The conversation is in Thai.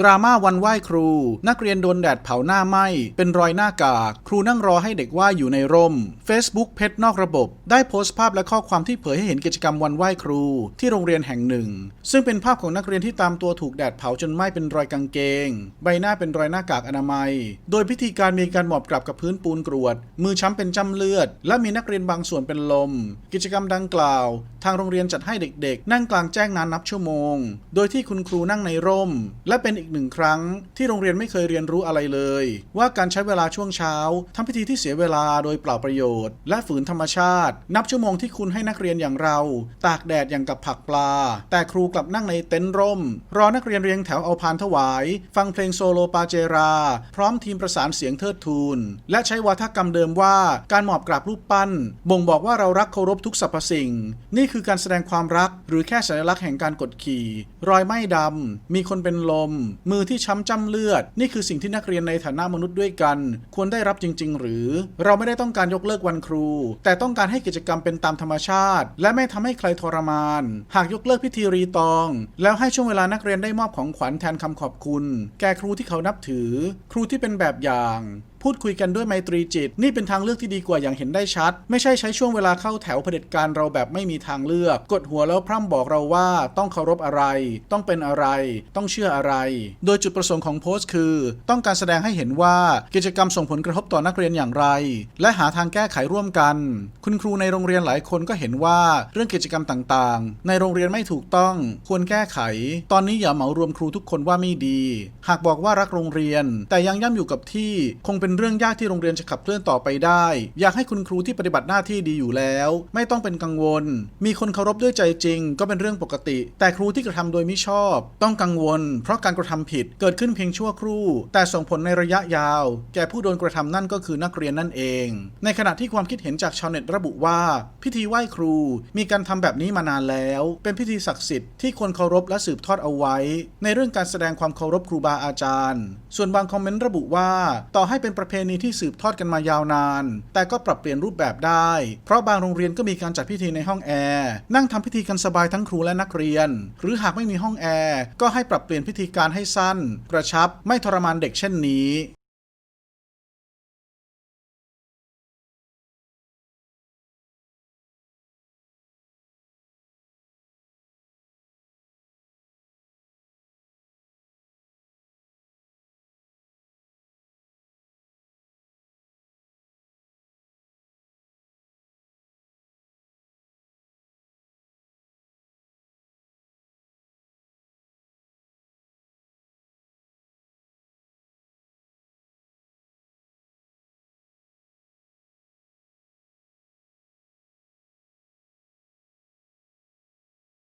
ดราม่าวันไหว้ครู นักเรียนโดนแดดเผาหน้าไหมเป็นรอยหน้ากาก ครูนั่งรอให้เด็กไหวอยู่ในร่ม Facebook เพชรนอกระบบ ได้โพสต์ภาพและข้อความที่เผยให้เห็นกิจกรรมวันไหว้ครู ที่โรงเรียนแห่งหนึ่ง ซึ่งเป็นภาพของนักเรียนที่ตามตัวถูกแดดเผาจนไหม้เป็นรอยกางเกง ใบหน้าเป็นรอยหน้ากากอนามัย โดยพิธีการมีการหมอบกลับกับพื้นปูนกรวด มือช้ำเป็นจ้ำเลือด และมีนักเรียนบางส่วนเป็นลม กิจกรรมดังกล่าว ทางโรงเรียนจัดให้เด็ก ๆ นั่งกลางแจ้งนานนับชั่วโมง โดยที่คุณครูนั่งในร่ม และเป็นอีกหนึ่งครั้ง ที่โรงเรียนไม่เคยเรียนรู้อะไรเลย ว่าการใช้เวลาช่วงเช้าทำพิธีที่เสียเวลาโดยเปล่าประโยชน์ และฝืนธรรมชาติ นับชั่วโมงที่คุณให้นักเรียนอย่างเรา ตากแดดอย่างกับผักปลา แต่ครูกลับนั่งในเต็นท์ร่ม รอนักเรียนเรียงแถวเอาพานถวาย ฟังเพลงโซโลปาเจรา พร้อมทีมประสานเสียงเทิดทูน และใช้วาทกรรมเดิมว่าการหมอบกราบรูปปั้น บ่งบอกว่าเรารักเคารพทุกสรรพสิ่ง นี่คือการแสดงความรักหรือแค่สัญลักษณ์แห่งการกดขี่ รอยไหม้ดำมีคนเป็นลมมือที่ช้ำจ้ำเลือด นี่คือสิ่งที่นักเรียนในฐานะมนุษย์ด้วยกัน ควรได้รับจริง ๆ หรือ เราไม่ได้ต้องการยกเลิกวันครู แต่ต้องการให้กิจกรรมเป็นตามธรรมชาติ และไม่ทำให้ใครทรมาน หากยกเลิกพิธีรีตอง แล้วให้ช่วงเวลานักเรียนได้มอบของขวัญแทนคำขอบคุณ แก่ครูที่เขานับถือ ครูที่เป็นแบบอย่าง พูดคุยกันด้วยไมตรีจิต นี่เป็นทางเลือกที่ดีกว่าอย่างเห็นได้ชัด ไม่ใช่ใช้ช่วงเวลาเข้าแถวเผด็จการเราแบบไม่มีทางเลือก กดหัวแล้วพร่ำบอกเราว่าต้องเคารพอะไร ต้องเป็นอะไร ต้องเชื่ออะไร โดยจุดประสงค์ของโพสต์คือ ต้องการแสดงให้เห็นว่ากิจกรรมส่งผลกระทบต่อนักเรียนอย่างไร และหาทางแก้ไขร่วมกัน คุณครูในโรงเรียนหลายคนก็เห็นว่าเรื่องกิจกรรมต่างๆ ในโรงเรียนไม่ถูกต้องควรแก้ไข ตอนนี้อย่าเหมารวมครูทุกคนว่าไม่ดี หากบอกว่ารักโรงเรียน แต่ยังย่ำอยู่กับที่คงเป็นเรื่องยากที่โรงเรียนจะขับเคลื่อนต่อไปได้ อยากให้คุณครูที่ปฏิบัติหน้าที่ดีอยู่แล้ว ไม่ต้องเป็นกังวล มีคนเคารพด้วยใจจริง ก็เป็นเรื่องปกติ แต่ครูที่กระทำโดยไม่ชอบ ต้องกังวล เพราะการกระทำผิดเกิดขึ้นเพียงชั่วครู่ แต่ส่งผลในระยะยาว แก่ผู้โดนกระทำนั่นก็คือนักเรียนนั่นเอง ในขณะที่ความคิดเห็นจากชาวเน็ตระบุว่า พิธีไหว้ครู มีการทำแบบนี้มานานแล้ว เป็นพิธีศักดิ์สิทธิ์ที่ควรเคารพและสืบทอดเอาไว้ ในเรื่องการแสดงความเคารพครูบาอาจารย์ ส่วนบางคอมเมนต์ระบุว่า ต่อให้เป็นประเพณีที่สืบทอดกันมายาวนาน แต่ก็ปรับเปลี่ยนรูปแบบได้ เพราะบางโรงเรียนก็มีการจัดพิธีในห้องแอร์นั่งทำพิธีกันสบายทั้งครูและนักเรียน หรือหากไม่มีห้องแอร์ก็ให้ปรับเปลี่ยนพิธีการให้สั้น กระชับ ไม่ทรมานเด็กเช่นนี้